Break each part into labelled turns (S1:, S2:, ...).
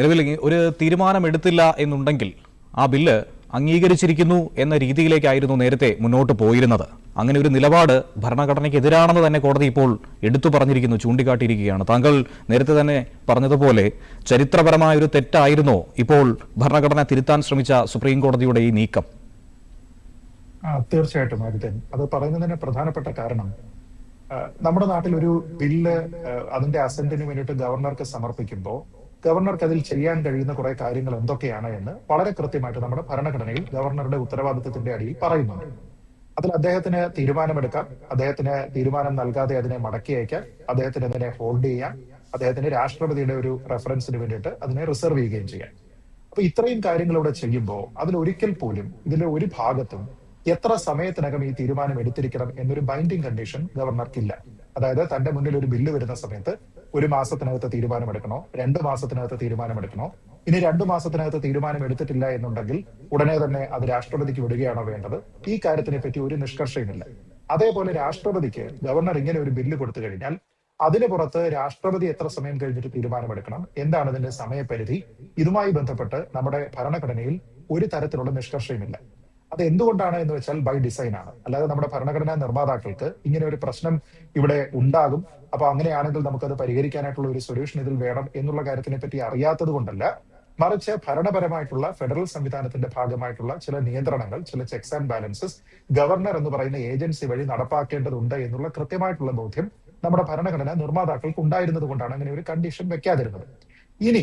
S1: നിലവിൽ ഒരു തീരുമാനമെടുത്തില്ല എന്നുണ്ടെങ്കിൽ ആ ബില്ല് അംഗീകരിച്ചിരിക്കുന്നു എന്ന രീതിയിലേക്കായിരുന്നു നേരത്തെ മുന്നോട്ട് പോയിരുന്നത്. അങ്ങനെ ഒരു നിലപാട് ഭരണഘടനയ്ക്ക് എതിരാണെന്ന് തന്നെ കോടതി ഇപ്പോൾ എടുത്തു പറഞ്ഞിരിക്കുന്നു ചൂണ്ടിക്കാട്ടിയിരിക്കുകയാണ്. താങ്കൾ നേരത്തെ തന്നെ പറഞ്ഞതുപോലെ ചരിത്രപരമായ ഒരു തെറ്റായിരുന്നോ ഇപ്പോൾ ഭരണഘടന തിരുത്താൻ ശ്രമിച്ച സുപ്രീം കോടതിയുടെ ഈ നീക്കം.
S2: തീർച്ചയായിട്ടും ആദിത്യൻ. അത് പറയുന്നതിന് പ്രധാനപ്പെട്ട കാരണം നമ്മുടെ നാട്ടിൽ ഒരു ബില്ല് അതിന്റെ അസന്റിന് വേണ്ടിയിട്ട് ഗവർണർക്ക് സമർപ്പിക്കുമ്പോൾ ഗവർണർക്ക് അതിൽ ചെയ്യാൻ കഴിയുന്ന കുറെ കാര്യങ്ങൾ എന്തൊക്കെയാണ് എന്ന് വളരെ കൃത്യമായിട്ട് നമ്മുടെ ഭരണഘടനയിൽ ഗവർണറുടെ ഉത്തരവാദിത്വത്തിന്റെ അടിയിൽ പറയുന്നുണ്ട്. അതിൽ അദ്ദേഹത്തിന് തീരുമാനമെടുക്കാം. അദ്ദേഹത്തിന് തീരുമാനം നൽകാതെ അതിനെ മടക്കി അയക്കാം. അദ്ദേഹത്തിന് അതിനെ ഹോൾഡ് ചെയ്യാം. അദ്ദേഹത്തിന് രാഷ്ട്രപതിയുടെ ഒരു റെഫറൻസിന് വേണ്ടിയിട്ട് അതിനെ റിസർവ് ചെയ്യുകയും ചെയ്യാം. അപ്പൊ ഇത്രയും കാര്യങ്ങൾ ഇവിടെ ചെയ്യുമ്പോൾ അതിലൊരിക്കൽ പോലും ഇതിലെ ഒരു ഭാഗത്തും എത്ര സമയത്തിനകം ഈ തീരുമാനം എടുത്തിരിക്കണം എന്നൊരു ബൈൻഡിങ് കണ്ടീഷൻ ഗവർണർക്കില്ല. അതായത് തന്റെ മുന്നിൽ ഒരു ബില്ല് വരുന്ന സമയത്ത് ഒരു മാസത്തിനകത്ത് തീരുമാനമെടുക്കണോ? രണ്ട് മാസത്തിനകത്ത് തീരുമാനമെടുക്കണോ? ഇനി രണ്ടു മാസത്തിനകത്ത് തീരുമാനം എടുത്തിട്ടില്ല എന്നുണ്ടെങ്കിൽ ഉടനെ തന്നെ അത് രാഷ്ട്രപതിക്ക് വിടുകയാണോ വേണ്ടത്? ഈ കാര്യത്തിനെ പറ്റി ഒരു നിഷ്കർഷയുമില്ല. അതേപോലെ രാഷ്ട്രപതിക്ക് ഗവർണർ ഇങ്ങനെ ഒരു ബില്ല് കൊടുത്തു കഴിഞ്ഞാൽ അതിന് പുറത്ത് രാഷ്ട്രപതി എത്ര സമയം കഴിഞ്ഞിട്ട് തീരുമാനമെടുക്കണം? എന്താണ് ഇതിന്റെ സമയപരിധി? ഇതുമായി ബന്ധപ്പെട്ട് നമ്മുടെ ഭരണഘടനയിൽ ഒരു തരത്തിലുള്ള നിഷ്കർഷയുമില്ല. അത് എന്തുകൊണ്ടാണ് എന്ന് വെച്ചാൽ ബൈ ഡിസൈൻ ആണ്. അല്ലാതെ നമ്മുടെ ഭരണഘടനാ നിർമ്മാതാക്കൾക്ക് ഇങ്ങനെ ഒരു പ്രശ്നം ഇവിടെ ഉണ്ടാകും. അപ്പൊ അങ്ങനെയാണെങ്കിൽ നമുക്കത് പരിഹരിക്കാനായിട്ടുള്ള ഒരു സൊല്യൂഷൻ ഇതിൽ വേണം എന്നുള്ള കാര്യത്തിനെ പറ്റി അറിയാത്തത് കൊണ്ടല്ല. മറിച്ച് ഭരണപരമായിട്ടുള്ള ഫെഡറൽ സംവിധാനത്തിന്റെ ഭാഗമായിട്ടുള്ള ചില നിയന്ത്രണങ്ങൾ ചില ചെക്സ് ആൻഡ് ബാലൻസസ് ഗവർണർ എന്ന് പറയുന്ന ഏജൻസി വഴി നടപ്പാക്കേണ്ടതുണ്ട് എന്നുള്ള കൃത്യമായിട്ടുള്ള ബോധ്യം നമ്മുടെ ഭരണഘടന നിർമ്മാതാക്കൾക്ക് ഉണ്ടായിരുന്നത് കൊണ്ടാണ് അങ്ങനെ ഒരു കണ്ടീഷൻ വെക്കാതിരുന്നത്. ഇനി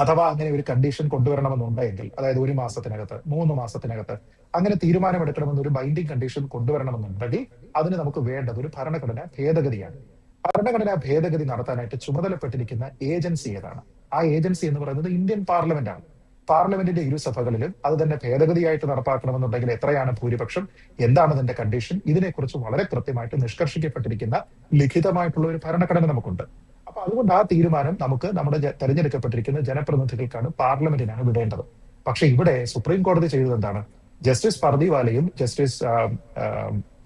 S2: അഥവാ അങ്ങനെ ഒരു കണ്ടീഷൻ കൊണ്ടുവരണമെന്നുണ്ടെങ്കിൽ അതായത് ഒരു മാസത്തിനകത്ത് മൂന്ന് മാസത്തിനകത്ത് അങ്ങനെ തീരുമാനമെടുക്കണമെന്ന് ഒരു ബൈൻഡിങ് കണ്ടീഷൻ കൊണ്ടുവരണമെന്നുണ്ടെങ്കിൽ അതിന് നമുക്ക് വേണ്ടത് ഒരു ഭരണഘടനാ ഭേദഗതിയാണ്. ഭരണഘടനാ ഭേദഗതി നടത്താനായിട്ട് ചുമതലപ്പെട്ടിരിക്കുന്ന ഏജൻസി ഏതാണ്? ആ ഏജൻസി എന്ന് പറയുന്നത് ഇന്ത്യൻ പാർലമെന്റ് ആണ്. പാർലമെന്റിന്റെ ഇരുസഭകളിലും അത് തന്നെ ഭേദഗതിയായിട്ട് നടപ്പാക്കണമെന്നുണ്ടെങ്കിൽ എത്രയാണ് ഭൂരിപക്ഷം? എന്താണ് അതിന്റെ കണ്ടീഷൻ ഇതിനെക്കുറിച്ച് വളരെ കൃത്യമായിട്ട് നിഷ്കർഷിക്കപ്പെട്ടിരിക്കുന്ന ലിഖിതമായിട്ടുള്ള ഒരു ഭരണഘടന നമുക്കുണ്ട്. അപ്പൊ അതുകൊണ്ട് ആ തീരുമാനം നമുക്ക് നമ്മുടെ തെരഞ്ഞെടുക്കപ്പെട്ടിരിക്കുന്ന ജനപ്രതിനിധികൾക്കാണ് പാർലമെന്റിനാണ് വിടേണ്ടത്. പക്ഷെ ഇവിടെ സുപ്രീം കോടതി ചെയ്തത് എന്താണ്? ജസ്റ്റിസ് പർദിവാലയും ജസ്റ്റിസ്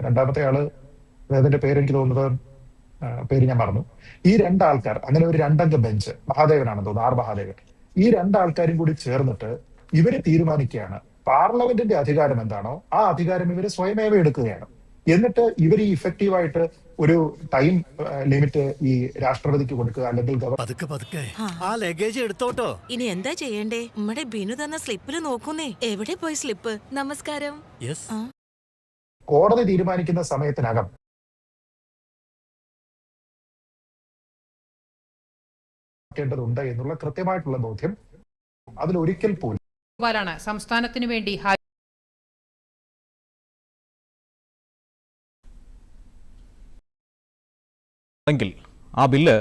S2: രണ്ടാമത്തെ ആൾ അദ്ദേഹത്തിന്റെ പേര് എനിക്ക് തോന്നുന്നത് പേര് ഞാൻ മറന്നു. ഈ രണ്ടാൾക്കാർ അങ്ങനെ ഒരു രണ്ടംഗ ബെഞ്ച് മഹാദേവനാണെന്ന് തോന്നുന്നു ആർ മഹാദേവൻ. ഈ രണ്ടാൾക്കാരും കൂടി ചേർന്നിട്ട് ഇവർ തീരുമാനിക്കുകയാണ് പാർലമെന്റിന്റെ അധികാരം എന്താണോ ആ അധികാരം ഇവർ സ്വയമേവ എടുക്കുകയാണ്. എന്നിട്ട് ഇവർ ഈ ഇഫക്റ്റീവായിട്ട് ഒരു ടൈം ലിമിറ്റ് ഈ രാഷ്ട്രപതിക്ക് കൊടുക്കുക അല്ലെങ്കിൽ
S3: പതുക്കെ പതുക്കെ. ആ. ലഗേജ് എടുത്തോട്ടോ.
S4: ഇനി എന്താ ചെയ്യണ്ടേ? നമ്മുടെ ബിനു തന്ന സ്ലിപ്പിൽ നോക്കുന്നേ. എവിടെ പോയി സ്ലിപ്പ് നമസ്കാരം.
S2: കോടതി തീരുമാനിക്കുന്ന സമയത്തിനകം. ണ്ടതുണ്ട് എന്നുള്ള കൃത്യമായിട്ടുള്ള ബോധ്യം അതിലൊരിക്കൽ പോലും.
S5: സംസ്ഥാനത്തിനു വേണ്ടി
S1: എങ്കിൽ ആ ബില്ല്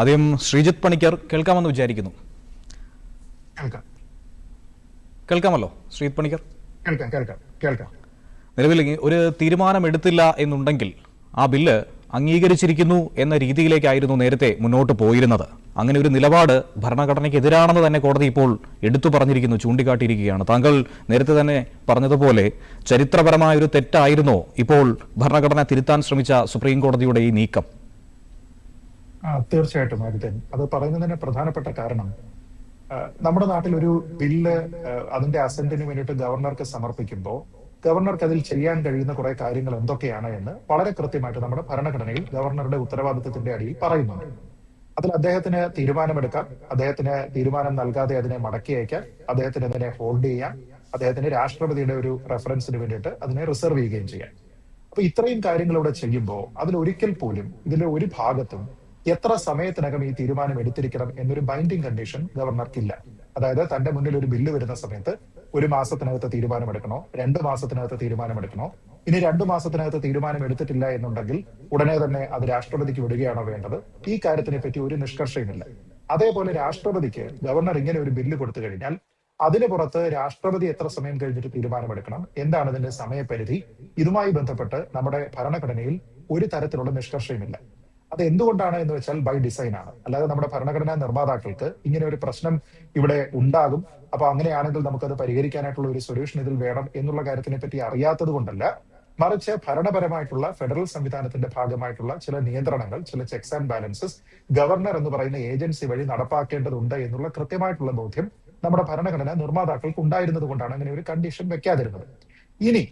S1: ആദ്യം ശ്രീജിത്ത് പണിക്കർ കേൾക്കാമെന്ന് വിചാരിക്കുന്നു.
S2: കേൾക്കാം.
S1: കേൾക്കാമല്ലോ ശ്രീജിത്ത് പണിക്കർ? നിലവിൽ ഒരു തീരുമാനം എടുത്തില്ല എന്നുണ്ടെങ്കിൽ ആ ബില്ല് അംഗീകരിച്ചിരിക്കുന്നു എന്ന രീതിയിലേക്കായിരുന്നു നേരത്തെ മുന്നോട്ട് പോയിരുന്നത്. അങ്ങനെ ഒരു നിലപാട് ഭരണഘടനയ്ക്ക് എതിരാണെന്ന് തന്നെ കോടതി ഇപ്പോൾ എടുത്തു പറഞ്ഞിരിക്കുന്നു ചൂണ്ടിക്കാട്ടിയിരിക്കുകയാണ്. താങ്കൾ നേരത്തെ തന്നെ പറഞ്ഞതുപോലെ ചരിത്രപരമായ ഒരു തെറ്റായിരുന്നോ ഇപ്പോൾ ഭരണഘടന തിരുത്താൻ ശ്രമിച്ച സുപ്രീം കോടതിയുടെ ഈ നീക്കം?
S2: തീർച്ചയായിട്ടും ആദിത്യൻ അത് പറയുന്നതിന് പ്രധാനപ്പെട്ട കാരണം നമ്മുടെ നാട്ടിൽ ഒരു ബില്ല് അതിന്റെ അസന്റിന് വേണ്ടിയിട്ട് ഗവർണർക്ക് സമർപ്പിക്കുമ്പോൾ ഗവർണർക്ക് അതിൽ ചെയ്യാൻ കഴിയുന്ന കുറെ കാര്യങ്ങൾ എന്തൊക്കെയാണ് എന്ന് വളരെ കൃത്യമായിട്ട് നമ്മുടെ ഭരണഘടനയിൽ ഗവർണറുടെ ഉത്തരവാദിത്തത്തിന്റെ അടിയിൽ പറയുന്നുണ്ട്. അതിൽ അദ്ദേഹത്തിന് തീരുമാനമെടുക്കാം. അദ്ദേഹത്തിന് തീരുമാനം നൽകാതെ അതിനെ മടക്കി അയക്കാം. അദ്ദേഹത്തിന് അതിനെ ഹോൾഡ് ചെയ്യാം. അദ്ദേഹത്തിന് രാഷ്ട്രപതിയുടെ ഒരു റെഫറൻസിന് വേണ്ടിയിട്ട് അതിനെ റിസർവ് ചെയ്യുകയും ചെയ്യാം. അപ്പൊ ഇത്രയും കാര്യങ്ങൾ ഇവിടെ ചെയ്യുമ്പോൾ അതിൽ ഒരിക്കൽ പോലും ഇതിലെ ഒരു ഭാഗത്തും എത്ര സമയത്തിനകം ഈ തീരുമാനം എടുത്തിരിക്കണം എന്നൊരു ബൈൻഡിങ് കണ്ടീഷൻ ഗവർണർക്കില്ല. അതായത് തന്റെ മുന്നിൽ ഒരു ബില്ല് വരുന്ന സമയത്ത് ഒരു മാസത്തിനകത്ത് തീരുമാനമെടുക്കണോ? രണ്ട് മാസത്തിനകത്ത് തീരുമാനമെടുക്കണോ? ഇനി രണ്ടു മാസത്തിനകത്ത് തീരുമാനം എടുത്തിട്ടില്ല എന്നുണ്ടെങ്കിൽ ഉടനെ തന്നെ അത് രാഷ്ട്രപതിക്ക് വിടുകയാണോ വേണ്ടത്? ഈ കാര്യത്തിനെ പറ്റി ഒരു നിഷ്കർഷയുമില്ല. അതേപോലെ രാഷ്ട്രപതിക്ക് ഗവർണർ ഇങ്ങനെ ഒരു ബില്ല് കൊടുത്തു കഴിഞ്ഞാൽ അതിന് പുറത്ത് രാഷ്ട്രപതി എത്ര സമയം കഴിഞ്ഞിട്ട് തീരുമാനമെടുക്കണം? എന്താണ് ഇതിന്റെ സമയപരിധി? ഇതുമായി ബന്ധപ്പെട്ട് നമ്മുടെ ഭരണഘടനയിൽ ഒരു തരത്തിലുള്ള നിഷ്കർഷയുമില്ല. അത് എന്തുകൊണ്ടാണ് എന്ന് വെച്ചാൽ ബൈ ഡിസൈൻ ആണ്. അല്ലാതെ നമ്മുടെ ഭരണഘടനാ നിർമ്മാതാക്കൾക്ക് ഇങ്ങനെ ഒരു പ്രശ്നം ഇവിടെ ഉണ്ടാകും. അപ്പൊ അങ്ങനെയാണെങ്കിൽ നമുക്കത് പരിഹരിക്കാനായിട്ടുള്ള ഒരു സൊല്യൂഷൻ ഇതിൽ വേണം എന്നുള്ള കാര്യത്തിനെ പറ്റി അറിയാത്തത് കൊണ്ടല്ല മറിച്ച് ഭരണപരമായിട്ടുള്ള ഫെഡറൽ സംവിധാനത്തിന്റെ ഭാഗമായിട്ടുള്ള ചില നിയന്ത്രണങ്ങൾ ചില ചെക്സ് ആൻഡ് ബാലൻസസ് ഗവർണർ എന്ന് പറയുന്ന ഏജൻസി വഴി നടപ്പാക്കേണ്ടതുണ്ട് എന്നുള്ള കൃത്യമായിട്ടുള്ള ബോധ്യം നമ്മുടെ ഭരണഘടന നിർമ്മാതാക്കൾക്ക് ഉണ്ടായിരുന്നത് കൊണ്ടാണ് അങ്ങനെ ഒരു കണ്ടീഷൻ വെക്കാതിരുന്നത്. ഇനി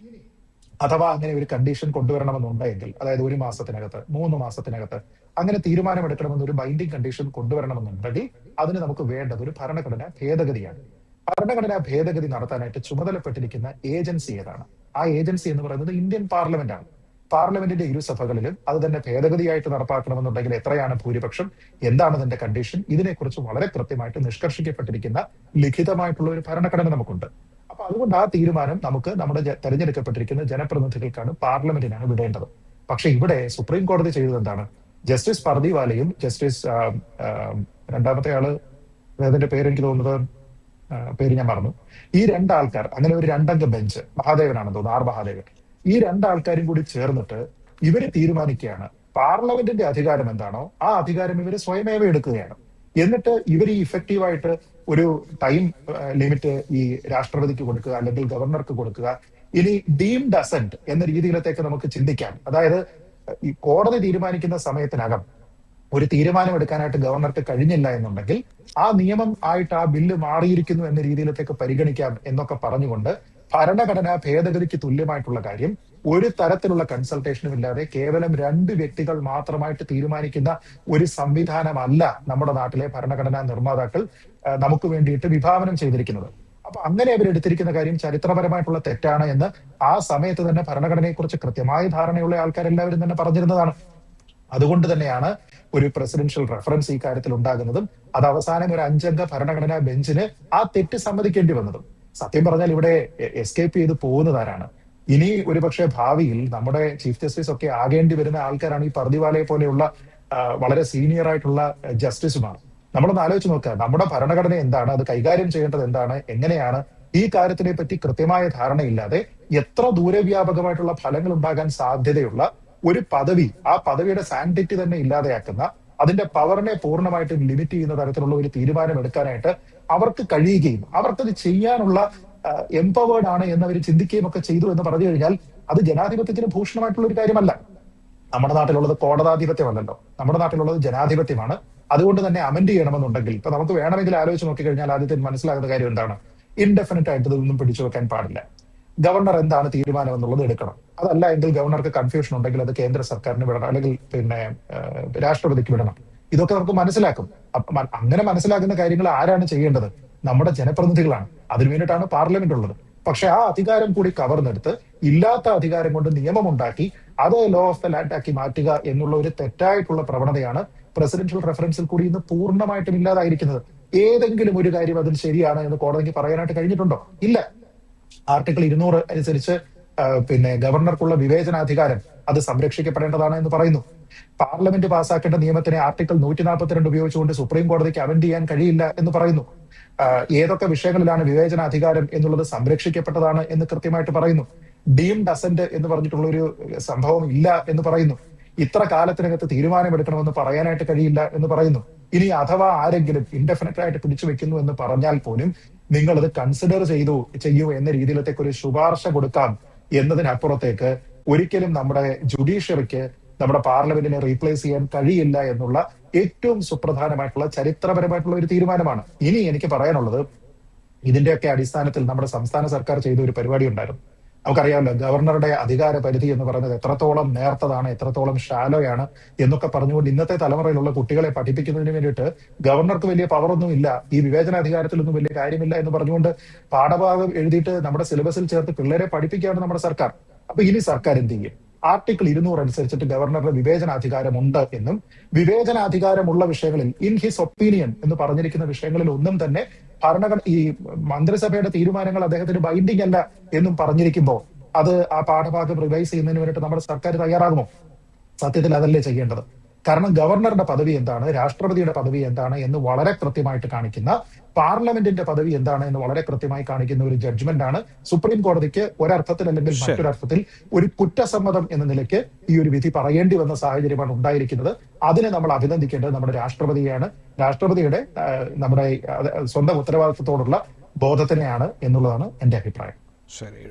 S2: അഥവാ അങ്ങനെ ഒരു കണ്ടീഷൻ കൊണ്ടുവരണമെന്നുണ്ടെങ്കിൽ അതായത് ഒരു മാസത്തിനകത്ത് മൂന്ന് മാസത്തിനകത്ത് അങ്ങനെ തീരുമാനമെടുക്കണമെന്ന് ഒരു ബൈൻഡിങ് കണ്ടീഷൻ കൊണ്ടുവരണമെന്നുണ്ടെങ്കിൽ അതിന് നമുക്ക് വേണ്ടത് ഒരു ഭരണഘടന ഭേദഗതിയാണ്. ഭരണഘടനാ ഭേദഗതി നടത്താനായിട്ട് ചുമതലപ്പെട്ടിരിക്കുന്ന ഏജൻസി ഏതാണ്? ആ ഏജൻസി എന്ന് പറയുന്നത് ഇന്ത്യൻ പാർലമെന്റ് ആണ് പാർലമെന്റിന്റെ ഇരുസഭകളിലും അത് തന്നെ ഭേദഗതിയായിട്ട് നടപ്പാക്കണമെന്നുണ്ടെങ്കിൽ എത്രയാണ് ഭൂരിപക്ഷം എന്താണ് അതിന്റെ കണ്ടീഷൻ ഇതിനെക്കുറിച്ച് വളരെ കൃത്യമായിട്ട് നിഷ്കർഷിക്കപ്പെട്ടിരിക്കുന്ന ലിഖിതമായിട്ടുള്ള ഒരു ഭരണഘടന നമുക്കുണ്ട്. അപ്പൊ അതുകൊണ്ട് ആ തീരുമാനം നമുക്ക് നമ്മുടെ തെരഞ്ഞെടുക്കപ്പെട്ടിരിക്കുന്ന ജനപ്രതിനിധികൾക്കാണ് പാർലമെന്റിനാണ് വിടേണ്ടത്. പക്ഷെ ഇവിടെ സുപ്രീം കോടതി ചെയ്തത് എന്താണ്? ജസ്റ്റിസ് പർദിവാലയും ജസ്റ്റിസ് രണ്ടാമത്തെ ആൾ അതിന്റെ പേര് എനിക്ക് തോന്നുന്നത്? പേര് ഞാൻ മറന്നു. ഈ രണ്ടാൾക്കാർ അങ്ങനെ ഒരു രണ്ടംഗ ബെഞ്ച് മഹാദേവനാണെന്ന് തോന്നുന്നു ആർ മഹാദേവൻ. ഈ രണ്ടാൾക്കാരും കൂടി ചേർന്നിട്ട് ഇവർ തീരുമാനിക്കുകയാണ് പാർലമെന്റിന്റെ അധികാരം എന്താണോ ആ അധികാരം ഇവർ സ്വയമേവ എടുക്കുകയാണ്. എന്നിട്ട് ഇവർ ഈ ഇഫക്റ്റീവായിട്ട് ഒരു ടൈം ലിമിറ്റ് ഈ രാഷ്ട്രപതിക്ക് കൊടുക്കുക അല്ലെങ്കിൽ ഗവർണർക്ക് കൊടുക്കുക ഇനി ഡീംഡ് അസെന്റ് എന്ന രീതിയിലത്തേക്ക് നമുക്ക് ചിന്തിക്കാം. അതായത് ഈ കോടതി തീരുമാനിക്കുന്ന സമയത്തിനകം ഒരു തീരുമാനം എടുക്കാനായിട്ട് ഗവർണർക്ക് കഴിഞ്ഞില്ല എന്നുണ്ടെങ്കിൽ ആ നിയമം ആയിട്ട് ആ ബില്ല് മാറിയിരിക്കുന്നു എന്ന രീതിയിലത്തേക്ക് പരിഗണിക്കാം എന്നൊക്കെ പറഞ്ഞുകൊണ്ട് ഭരണഘടനാ ഭേദഗതിക്ക് തുല്യമായിട്ടുള്ള കാര്യം ഒരു തരത്തിലുള്ള കൺസൾട്ടേഷനും ഇല്ലാതെ കേവലം രണ്ട് വ്യക്തികൾ മാത്രമായിട്ട് തീരുമാനിക്കുന്ന ഒരു സംവിധാനമല്ല നമ്മുടെ നാട്ടിലെ ഭരണഘടനാ നിർമ്മാതാക്കൾ നമുക്ക് വേണ്ടിയിട്ട് വിഭാവനം ചെയ്തിരിക്കുന്നത്. അപ്പൊ അങ്ങനെ അവർ എടുത്തിരിക്കുന്ന കാര്യം ചരിത്രപരമായിട്ടുള്ള തെറ്റാണ് എന്ന് ആ സമയത്ത് തന്നെ ഭരണഘടനയെക്കുറിച്ച് കൃത്യമായ ധാരണയുള്ള ആൾക്കാരെല്ലാവരും തന്നെ പറഞ്ഞിരുന്നതാണ്. അതുകൊണ്ട് തന്നെയാണ് ഒരു പ്രസിഡൻഷ്യൽ റെഫറൻസ് ഈ കാര്യത്തിൽ ഉണ്ടാകുന്നതും അത് അവസാനം ഒരു അഞ്ചംഗ ഭരണഘടനാ ബെഞ്ചിന് ആ തെറ്റ് സമ്മതിക്കേണ്ടി വന്നതും. സത്യം പറഞ്ഞാൽ ഇവിടെ എസ്കേപ്പ് ചെയ്ത് പോകുന്നതാരാണ്? ഇനി ഒരുപക്ഷെ ഭാവിയിൽ നമ്മുടെ ചീഫ് ജസ്റ്റിസ് ഒക്കെ ആകേണ്ടി വരുന്ന ആൾക്കാരാണ് ഈ പർദിവാലയെ പോലെയുള്ള വളരെ സീനിയർ ആയിട്ടുള്ള ജസ്റ്റിസുമാർ നമ്മളൊന്ന് ആലോചിച്ച് നോക്കുക നമ്മുടെ ഭരണഘടന എന്താണ്? അത് കൈകാര്യം ചെയ്യേണ്ടത് എന്താണ്? എങ്ങനെയാണ്? ഈ കാര്യത്തിനെ പറ്റി കൃത്യമായ ധാരണയില്ലാതെ എത്ര ദൂരവ്യാപകമായിട്ടുള്ള ഫലങ്ങൾ ഉണ്ടാകാൻ സാധ്യതയുള്ള ഒരു പദവി ആ പദവിയുടെ സാൻഡിറ്റി തന്നെ ഇല്ലാതെയാക്കുന്ന അതിന്റെ പവറിനെ പൂർണമായിട്ടും ലിമിറ്റ് ചെയ്യുന്ന തരത്തിലുള്ള ഒരു തീരുമാനം എടുക്കാനായിട്ട് അവർക്ക് കഴിയുകയും അവർക്കത് ചെയ്യാനുള്ള എംപവേർഡ് ആണ് എന്ന് അവർ ചിന്തിക്കുകയും ഒക്കെ ചെയ്തു എന്ന് പറഞ്ഞു കഴിഞ്ഞാൽ അത് ജനാധിപത്യത്തിന് ഭൂഷണമായിട്ടുള്ള ഒരു കാര്യമല്ല. നമ്മുടെ നാട്ടിലുള്ളത് കോടതാധിപത്യമല്ലല്ലോ. നമ്മുടെ നാട്ടിലുള്ളത് ജനാധിപത്യമാണ്. അതുകൊണ്ട് തന്നെ അമെന്റ് ചെയ്യണമെന്നുണ്ടെങ്കിൽ ഇപ്പൊ നമുക്ക് വേണമെങ്കിൽ ആലോചിച്ച് നോക്കിക്കഴിഞ്ഞാൽ ആദ്യത്തെ മനസ്സിലാകുന്ന കാര്യം എന്താണ്? ഇൻഡെഫിനറ്റ് ആയിട്ട് ഇതൊന്നും പിടിച്ചു വെക്കാൻ പാടില്ല. ഗവർണർ എന്താണ് തീരുമാനം എന്നുള്ളത് എടുക്കണം. അതല്ല എങ്കിൽ ഗവർണർക്ക് കൺഫ്യൂഷൻ ഉണ്ടെങ്കിൽ അത് കേന്ദ്ര സർക്കാരിന് വിടണം അല്ലെങ്കിൽ പിന്നെ രാഷ്ട്രപതിക്ക് വിടണം. ഇതൊക്കെ നമുക്ക് മനസ്സിലാക്കും. അങ്ങനെ മനസ്സിലാക്കുന്ന കാര്യങ്ങൾ ആരാണ് ചെയ്യേണ്ടത്? നമ്മുടെ ജനപ്രതിനിധികളാണ്. അതിനു വേണ്ടിയിട്ടാണ് പാർലമെന്റ് ഉള്ളത്. പക്ഷെ ആ അധികാരം കൂടി കവർന്നെടുത്ത് ഇല്ലാത്ത അധികാരം കൊണ്ട് നിയമം ഉണ്ടാക്കി അത് ലോ ഓഫ് ദ ലാൻഡ് ആക്കി മാറ്റുക എന്നുള്ള ഒരു തെറ്റായിട്ടുള്ള പ്രവണതയാണ് പ്രസിഡൻഷ്യൽ റെഫറൻസിൽ കൂടി ഇന്ന് പൂർണമായിട്ടും ഇല്ലാതായിരിക്കുന്നത്. ഏതെങ്കിലും ഒരു കാര്യം അതിൽ ശരിയാണ് എന്ന് കോടതിക്ക് പറയാനായിട്ട് കഴിഞ്ഞിട്ടുണ്ടോ? ഇല്ല. ആർട്ടിക്കിൾ ഇരുന്നൂറ് അനുസരിച്ച് പിന്നെ ഗവർണർക്കുള്ള വിവേചനാധികാരം അത് സംരക്ഷിക്കപ്പെടേണ്ടതാണ് എന്ന് പറയുന്നു. പാർലമെന്റ് പാസ്സാക്കേണ്ട നിയമത്തിനെ ആർട്ടിക്കിൾ നൂറ്റി നാൽപ്പത്തിരണ്ട് ഉപയോഗിച്ചുകൊണ്ട് സുപ്രീം കോടതിക്ക് അമെന്റ് ചെയ്യാൻ കഴിയില്ല എന്ന് പറയുന്നു. ഏതൊക്കെ വിഷയങ്ങളിലാണ് വിവേചനാധികാരം എന്നുള്ളത് സംരക്ഷിക്കപ്പെട്ടതാണ് എന്ന് കൃത്യമായിട്ട് പറയുന്നു. ഡീംഡ് അസന്റ് എന്ന് പറഞ്ഞിട്ടുള്ള ഒരു സംഭവം ഇല്ല എന്ന് പറയുന്നു. ഇത്ര കാലത്തിനകത്ത് തീരുമാനമെടുക്കണമെന്ന് പറയാനായിട്ട് കഴിയില്ല എന്ന് പറയുന്നു. ഇനി അഥവാ ആരെങ്കിലും ഇൻഡെഫിനറ്റ് ആയിട്ട് പിടിച്ചു വെക്കുന്നു എന്ന് പറഞ്ഞാൽ പോലും നിങ്ങൾ അത് കൺസിഡർ ചെയ്തു ചെയ്യൂ എന്ന രീതിയിലത്തേക്ക് ഒരു ശുപാർശ കൊടുക്കാം എന്നതിനപ്പുറത്തേക്ക് ഒരിക്കലും നമ്മുടെ ജുഡീഷ്യറിക്ക് നമ്മുടെ പാർലമെന്റിനെ റീപ്ലേസ് ചെയ്യാൻ കഴിയില്ല എന്നുള്ള ഏറ്റവും സുപ്രധാനമായിട്ടുള്ള ചരിത്രപരമായിട്ടുള്ള ഒരു തീരുമാനമാണ്. ഇനി എനിക്ക് പറയാനുള്ളത് ഇതിന്റെയൊക്കെ അടിസ്ഥാനത്തിൽ നമ്മുടെ സംസ്ഥാന സർക്കാർ ചെയ്ത ഒരു പരിപാടി ഉണ്ടായിരുന്നു. നമുക്കറിയാമല്ലോ ഗവർണറുടെ അധികാര പരിധി എന്ന് പറയുന്നത് എത്രത്തോളം നേർത്തതാണ് എത്രത്തോളം ഷാലോയാണ് എന്നൊക്കെ പറഞ്ഞുകൊണ്ട് ഇന്നത്തെ തലമുറയിലുള്ള കുട്ടികളെ പഠിപ്പിക്കുന്നതിന് വേണ്ടിയിട്ട് ഗവർണർക്ക് വലിയ പവറൊന്നും ഇല്ല ഈ വിവേചനാധികാരത്തിലൊന്നും വലിയ കാര്യമില്ല എന്ന് പറഞ്ഞുകൊണ്ട് പാഠഭാഗം എഴുതിയിട്ട് നമ്മുടെ സിലബസിൽ ചേർത്ത് പിള്ളേരെ പഠിപ്പിക്കുകയാണ് നമ്മുടെ സർക്കാർ. അപ്പൊ ഇനി സർക്കാർ എന്ത് ചെയ്യും? ആർട്ടിക്കിൾ ഇരുന്നൂറ് അനുസരിച്ചിട്ട് ഗവർണറുടെ വിവേചനാധികാരമുണ്ട് എന്നും വിവേചനാധികാരമുള്ള വിഷയങ്ങളിൽ ഇൻ ഹിസ് ഒപ്പീനിയൻ എന്ന് പറഞ്ഞിരിക്കുന്ന വിഷയങ്ങളിൽ ഒന്നും തന്നെ ഭരണഘടന ഈ മന്ത്രിസഭയുടെ തീരുമാനങ്ങൾ അദ്ദേഹത്തിന് ബൈൻഡിംഗ് അല്ല എന്നും പറഞ്ഞിരിക്കുമ്പോൾ അത് ആ പാഠഭാഗം റിവൈസ് ചെയ്യുന്നതിന് വേണ്ടിയിട്ട് നമ്മുടെ സർക്കാർ തയ്യാറാകുമോ? സത്യത്തിൽ അതല്ലേ ചെയ്യേണ്ടത്? കാരണം ഗവർണറുടെ പദവി എന്താണ് രാഷ്ട്രപതിയുടെ പദവി എന്താണ് എന്ന് വളരെ കൃത്യമായിട്ട് കാണിക്കുന്ന പാർലമെന്റിന്റെ പദവി എന്താണ് എന്ന് വളരെ കൃത്യമായി കാണിക്കുന്ന ഒരു ജഡ്ജ്മെന്റ് ആണ് സുപ്രീം കോടതിക്ക് ഒരർത്ഥത്തിൽ അല്ലെങ്കിൽ. മറ്റൊരർത്ഥത്തിൽ ഒരു കുറ്റസമ്മതം എന്ന നിലയ്ക്ക് ഈ ഒരു വിധി പറയേണ്ടി വന്ന സാഹചര്യമാണ് ഉണ്ടായിരിക്കുന്നത്. അതിനെ നമ്മൾ അഭിനന്ദിക്കേണ്ടത് നമ്മുടെ രാഷ്ട്രപതിയാണ് രാഷ്ട്രപതിയുടെ നമ്മുടെ സ്വന്തം ഉത്തരവാദിത്വത്തോടുള്ള ബോധത്തിനെയാണ് എന്നുള്ളതാണ് എന്റെ അഭിപ്രായം.
S1: ശരി.